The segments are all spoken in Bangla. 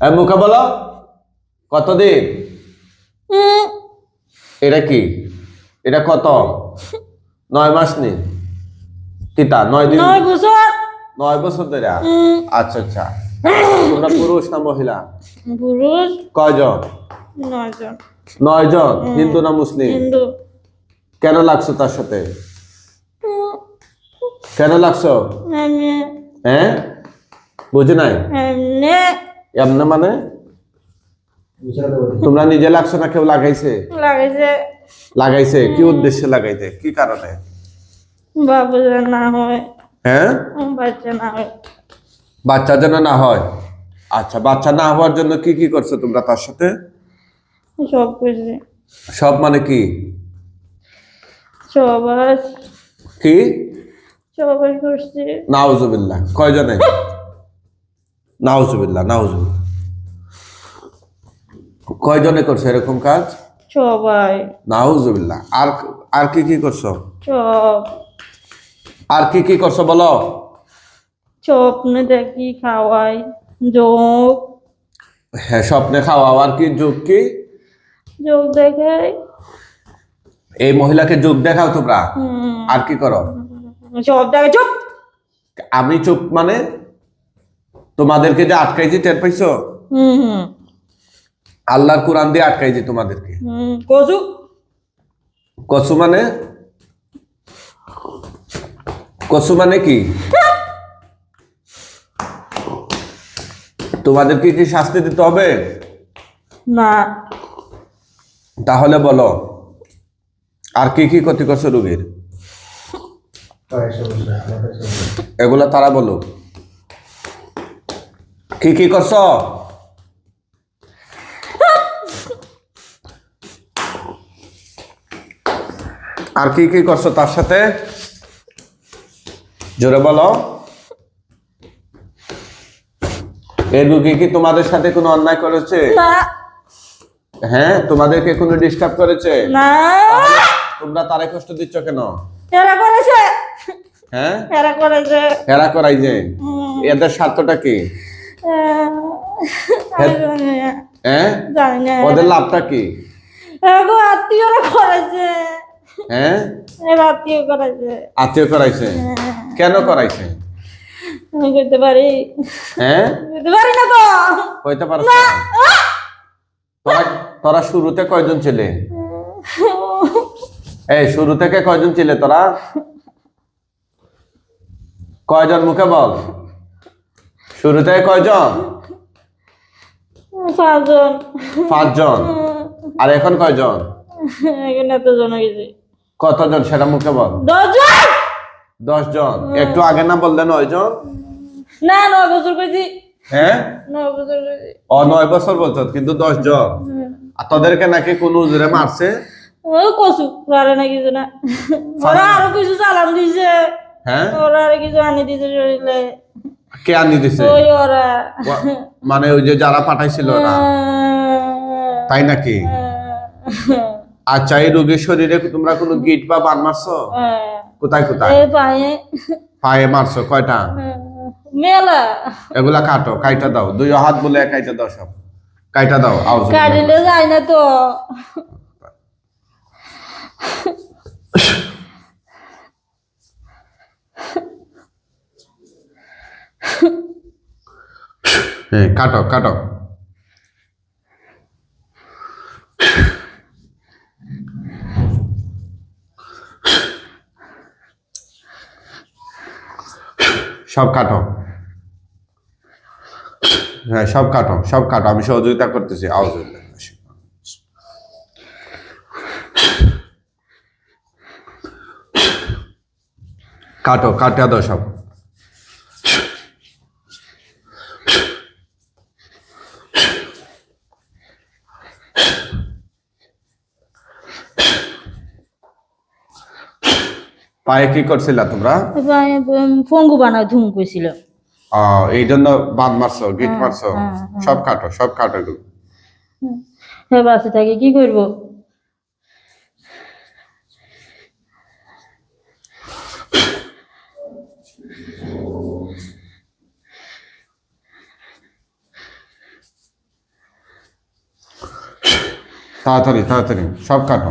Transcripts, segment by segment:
মুখে বলো কতদিন? এটা কি? এটা কত? নয় মাস নি? কিতা? নয় দিন? নয় বছর। নয় বছর ধরে? আচ্ছা আচ্ছা। তোমরা পুরুষ না মহিলা? পুরুষ। কয়জন? নয়জন নয় জন? হিন্দু না মুসলিম? হিন্দু। কেন লাগছো তার সাথে? কেন লাগছো? হ্যাঁ? বুঝি নাই? এমনি মানে? তোমরা নিজে লাগছো না কেউ লাগাইছে? লাগেছে লাগাইছে? কি উদ্দেশ্যে লাগাইতে কি কারণে? বাবু না হয়। হ্যাঁ? বাচ্চা না হয়। বাচ্চা যেন না হয়? আচ্ছা বাচ্চা না হওয়ার জন্য কি কি করছ তোমরা তার সাথে? সব সব মানে কি? সবাই। কি? সবাই করছি। নাউজুবিল্লাহ। কয়জনে? নাউজুবিল্লাহ নাউজুবিল্লাহ। কয়জনে করছ এরকম কাজ? সবাই। নাউজুবিল্লাহ। আর আর কি কি করছ? সব আর কি কি করছ বলো? স্বপ্নে দেখি খাওয়াই। যোগ হ্যাঁ স্বপ্নে খাওয়া আর কি যুগ কি? যোগ দেখাই। এই মহিলাকে যুগ দেখাও তোমরা? হুম, আর কি করো? সব দেখে চুপ! আমি চুপ মানে? তোমাদেরকে যে আটকাইছি টের পাইছো? আল্লাহর কোরআন দিয়ে আটকাইছি তোমাদেরকে। হুম কচু? মানে? কচু মানে কি? তোমাদেরকে কি শাস্তি দিতে হবে? না। তাহলে বলো আর কি কি ক্ষতি করছ রুগীর? এগুলা তারা বলো কি কি করছ? আর কি কি করছ তার সাথে? জোরে বলো। এই রুগী কি তোমাদের সাথে কোনো অন্যায় করেছে? হ্যাঁ তোমাদেরকে কোনো ডিস্টার্ব করেছে? না। তোমরা তারে কষ্ট দিচ্ছ কেন? এরা করেছে। হ্যাঁ? এরা করেছে। হেরা করাই যে। এদের স্বার্থটা কি। হ্যাঁ। ওদের লাভটা কি? এগো আত্মীয়রা করেছে হ্যাঁ? আত্মীয় আত্মীয় করাইছে? কেন করাইছে? আমি করতে পারি। হ্যাঁ? পারি না তো। তোরা তোরা শুরুতে কয়জন ছিলে? এই শুরু থেকে কয়জন ছিলে তোরা? কয়জন মুখে বল? শুরু থেকে কয়জন? পাঁচজন। পাঁচজন। আর এখন কয়জন? এখানে এত জন গেছে। কতজন সেটা মুখে বল। দশজন! দশ জন একটু আগে না বললে নয় জন না নয় বছর কইছি। হ্যাঁ? নয় বছর কইছি। ও নয় বছর বলছো কিন্তু দশ জন আর তোদেরকে নাকি কোন উজরে মারছে? ও কসু পারে না কিছু না। ওরা আরও কিছু চালান দিছে। হ্যাঁ? ওরা আর কিছু আনি দিছে শরীরে। কে আনি দিছে? ওই ওরা। মানে ওই যে যারা পাঠাইছিল না তাই নাকি? আচ্ছা এই রোগীর শরীরে তোমরা কোনো গিট বা বান মারছো? কোথায় কোথায়? পায়ে। পায়ে মারছো কয়টা? মেলা। এগুলা কাটো কাইটা দাও। দুই হাত বলে কাইটা দাও সব। কাইটা দাও আউজ কাটিলে যায় না তো। হ্যাঁ কাটো কাটো। সব কাটো। হ্যাঁ সব কাটো সব কাটো। আমি সহযোগিতা করতেছি। কাটো, কাটা দাও সব। পায়ে কি করছিলা তোমরা? পঙ্গু বানা ধুম কইছিল। এই জন্য বাঁধ মারছো গিট হ্যাঁ, মারছো? হ্যাঁ, হ্যাঁ। সব কাটো সব কাটো এগুলো। হ্যাঁ বাসে থাকে কি করব? তাড়াতাড়ি তাড়াতাড়ি সব কাটো।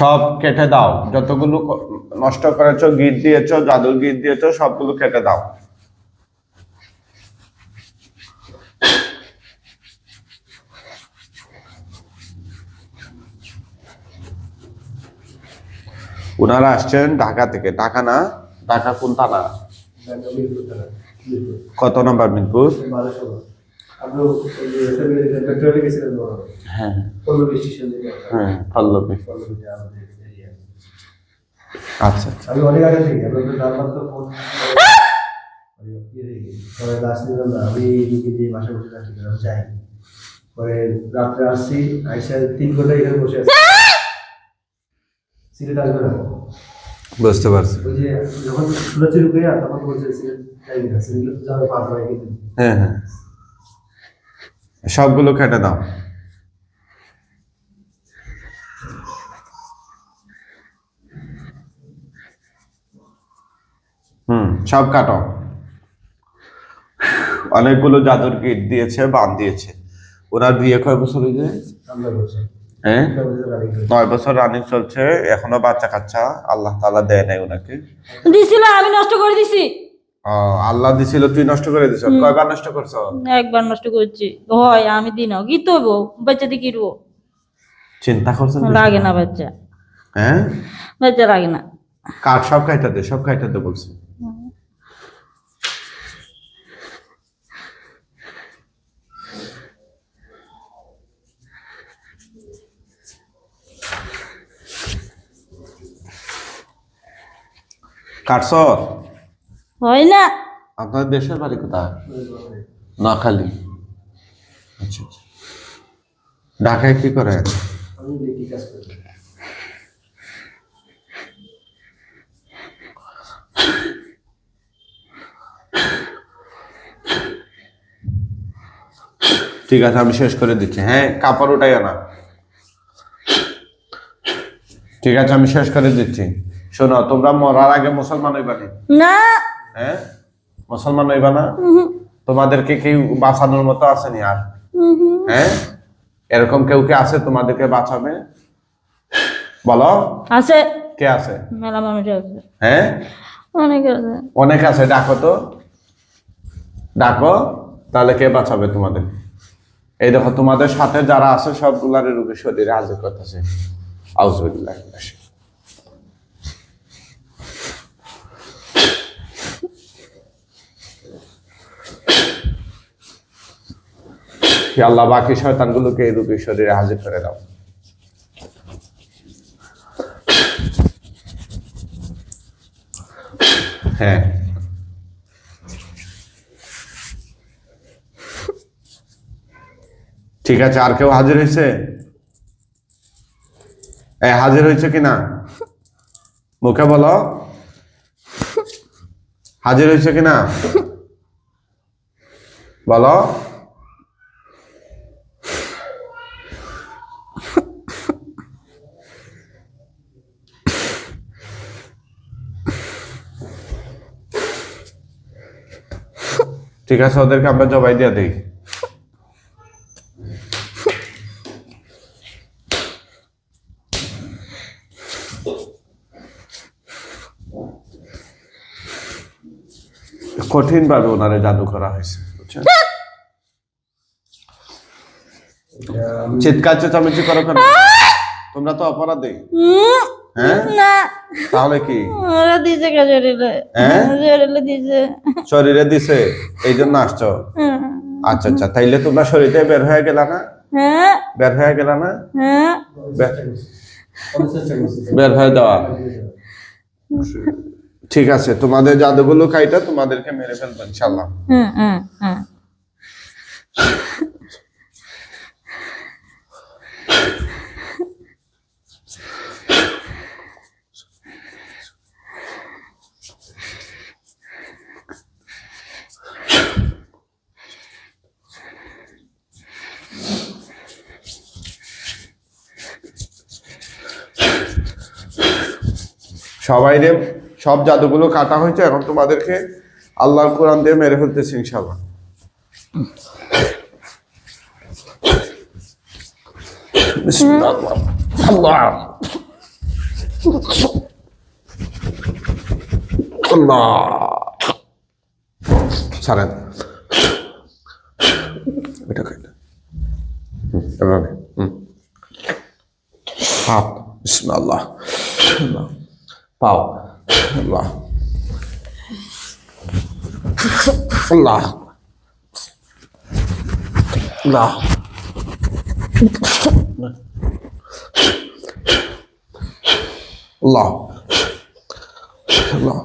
সব কেটে দাও। যতগুলো নষ্ট করেছ গিট দিয়েছ জাদুর গিট দিয়েছ সবগুলো কেটে দাও। ওনারা আসছেন ঢাকা থেকে। ঢাকা না? ঢাকা কোন থানা? কত নম্বর মিরপুর? হ্যাঁ। হ্যাঁ পল্লবী। আচ্ছা আচ্ছা। আমি অনেক আগে থেকে আমরা তো নাম্বার তো ফোন লাস্ট নিলাম না আমি বাসায় বসে থাকি আমি যাই পরে রাত্রে আসছি আইসা তিন ঘণ্টা এখানে বসে আছি। সিলেট আসবে না? বুঝতে পারছি। ওই যে যখন তখন বলছে সিলেট যাই না। সিলেট যাবে পারব হ্যাঁ হ্যাঁ। সবগুলো কেটে দাও হুম সব কাটো অনেকগুলো জাদুর কিট দিয়েছে বান দিয়েছে। ওনার বিয়ে কয় বছর হয়েছে হ্যাঁ। নয় বছর রানিং চলছে এখনও বাচ্চা কাচ্চা আল্লাহ তালা দেয় নাই ওনাকে। দিছিল আমি নষ্ট করে দিছি। আল্লাহ দিছিল তুই নষ্ট করে দিছ। কয়বার নষ্ট করছ? একবার নষ্ট করছি। হয় আমি দিন কি তৈব বাচ্চা দিয়ে চিন্তা করছেন লাগে না? বাচ্চা। হ্যাঁ? বাচ্চা লাগে না। কাঠ সব খাইতে দে সব খাইতে দে বলছে। কাটছ? হয় না। আপনার দেশের বাড়ি কোথায়? নোয়াখালী। আচ্ছা আচ্ছা। ঢাকায় কি করে? ঠিক আছে আমি শেষ করে দিচ্ছি। হ্যাঁ কাপড় উঠাই না। ঠিক আছে আমি শেষ করে দিচ্ছি। শোনো তোমরা মরার আগে মুসলমান হইবা নি? হ্যাঁ মুসলমান হইবা না? তোমাদেরকে কেউ বাঁচানোর মতো আসেনি আর? হ্যাঁ এরকম কেউ কে আছে তোমাদেরকে বাঁচাবে? বলো। আছে। কে আছে? মেলা মানুষ আছে। হ্যাঁ অনেক আছে। অনেক আছে ডাকো তো। ডাকো তাহলে কে বাঁচাবে তোমাদের? এই দেখো তোমাদের সাথে যারা আছে সবগুলার রোগী শরীরে হাজির করতেছে। আউজুবিল্লাহ আল্লাহ বাকি শয়তানগুলোকে এই রোগী শরীরে হাজির করে দাও। হ্যাঁ। ঠিক আছে, আর কেউ হাজির হয়েছে? হাজির হয়েছে কিনা মুখে বলো। হাজির হয়েছে কিনা বলো। ঠিক আছে ওদেরকে আমরা জবাই দিয়ে দিই। কঠিন ভাবে ওনারে জাদু করা হয়েছে বুঝছেন? চিৎকার চেঁচামেচি করো কেন? তোমরা তো অপরাধী। হ্যাঁ? না। তাহলে কি? ওরা দিছে কে জরিলে হ্যাঁ? দিছে। শরীরে দিছে? এই জন্য আসছো আচ্ছা আচ্ছা তাইলে তোমরা শরীরে বের হয়ে গেলা না? হ্যাঁ। বের হয়ে গেলা না? হ্যাঁ। বের হয়ে দেওয়া ঠিক আছে তোমাদের জাদুগুলো খাইটা তোমাদেরকে মেরে ফেলব ইনশাল্লাহ হুম হুম হুম। সবাই রে সব জাদুগুলো কাটা হয়েছে এখন তোমাদেরকে আল্লাহর কোরআন দিয়ে মেরে ফেলতেছি ইনশাল্লাহ আল্লাহ। আল্লাহ। ছাড়েন। এটা খাই না। হুম, এভাবে। হুম। হাত। বিসমিল্লাহ। আল্লাহ পাও আল্লাহ আল্লাহ আল্লাহ আল্লাহ আল্লাহ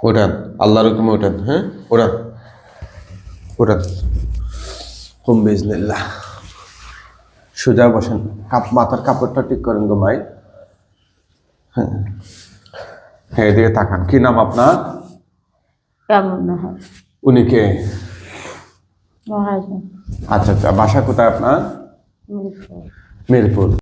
ওঠান আল্লাহর হুকুমে ওঠান হ্যাঁ? ওঠান। ওঠান। হুম বিজনিল্লাহ সোজা বসেন। কাপ মাথার কাপড়টা ঠিক করেন গো ভাই। হ্যাঁ। হ্যাঁ এদিকে তাকান। কি নাম আপনার? উনি কে? আচ্ছা আচ্ছা। বাসা কোথায় আপনার? মিরপুর।